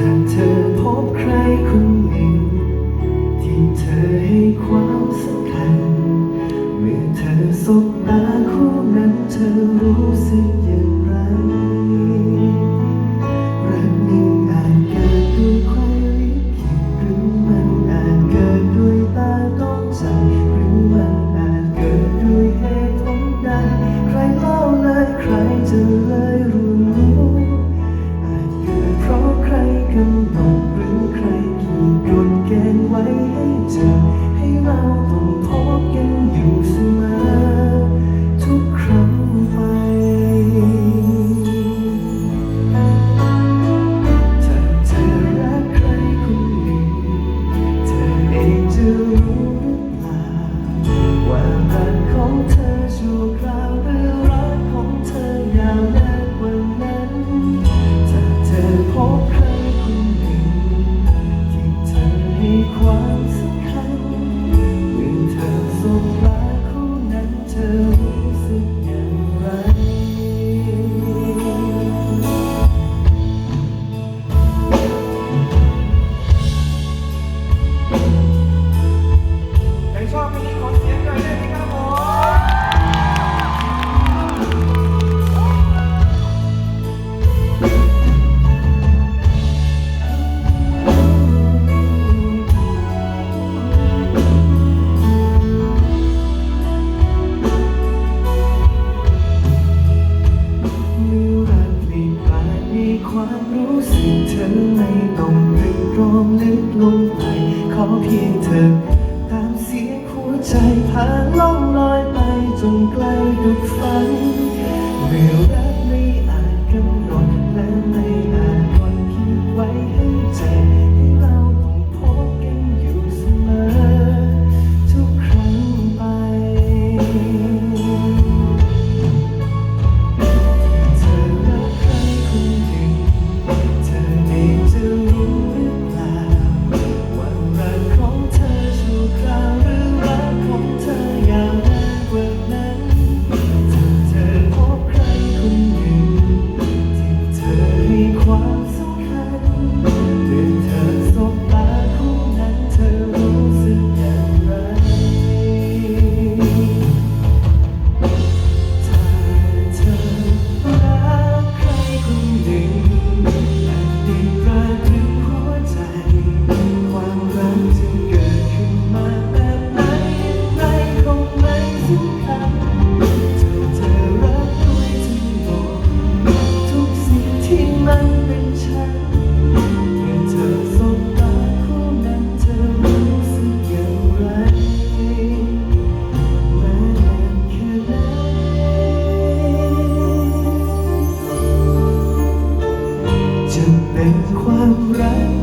ถ้าเธอพบใครคนหนึ่ง ที่เธอให้ความสำคัญ เมื่อเธอสบตาู้สึกเธอไม่ต้องริบรองลึกลงไป ขอเพียงเธอ ตามเสียงหัวใจพาล่องลอยไปจนไกล ความรัก